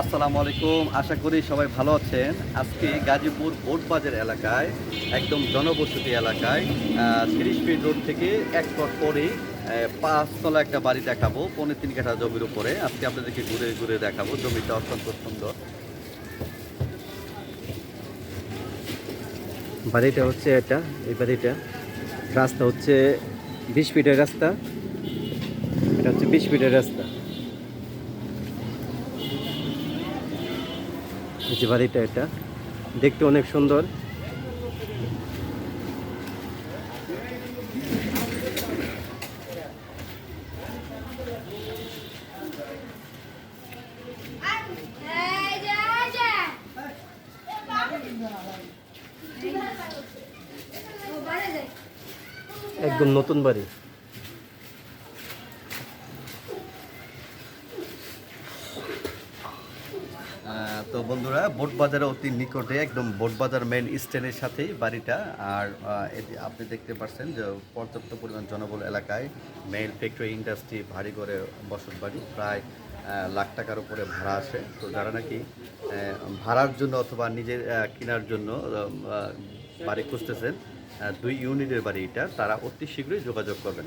আসসালামু আলাইকুম। আশা করি সবাই ভালো আছেন। আজকে গাজীপুর বোটবাজার এলাকায়, একদম জনবসতি এলাকায় তিরিশ ফিট রোড থেকে এক পরে পাঁচতলা একটা বাড়ি দেখাবো পনেরো তিন কাঠা জমির উপরে। আজকে আপনাদেরকে ঘুরে ঘুরে দেখাবো, জমিটা অত্যন্ত সুন্দর। বাড়িটা হচ্ছে এটা, এই বাড়িটা। রাস্তা হচ্ছে বিশ ফিটের রাস্তা। এটা হচ্ছে বিশ ফিটের রাস্তা। যে বাড়িটা এটা দেখতে অনেক সুন্দর। একদম নতুন বাড়ি। তো বন্ধুরা বোট বাজারে অতি নিকটে একদম বোট বাজার মেন স্ট্যান্ডের সাথেই বাড়িটা। আর আপনি দেখতে পাচ্ছেন যে পর্যাপ্ত পরিমাণ জনবল এলাকায় মেল ফ্যাক্টরি ইন্ডাস্ট্রি ভারী করে বসত বাড়ি প্রায় লাখ টাকার উপরে ভাড়া আসে। তো যারা নাকি ভাড়ার জন্য অথবা নিজের কেনার জন্য বাড়ি খুঁজতেছেন দুই ইউনিটের বাড়ি এটা, তারা অতি শীঘ্রই যোগাযোগ করবেন।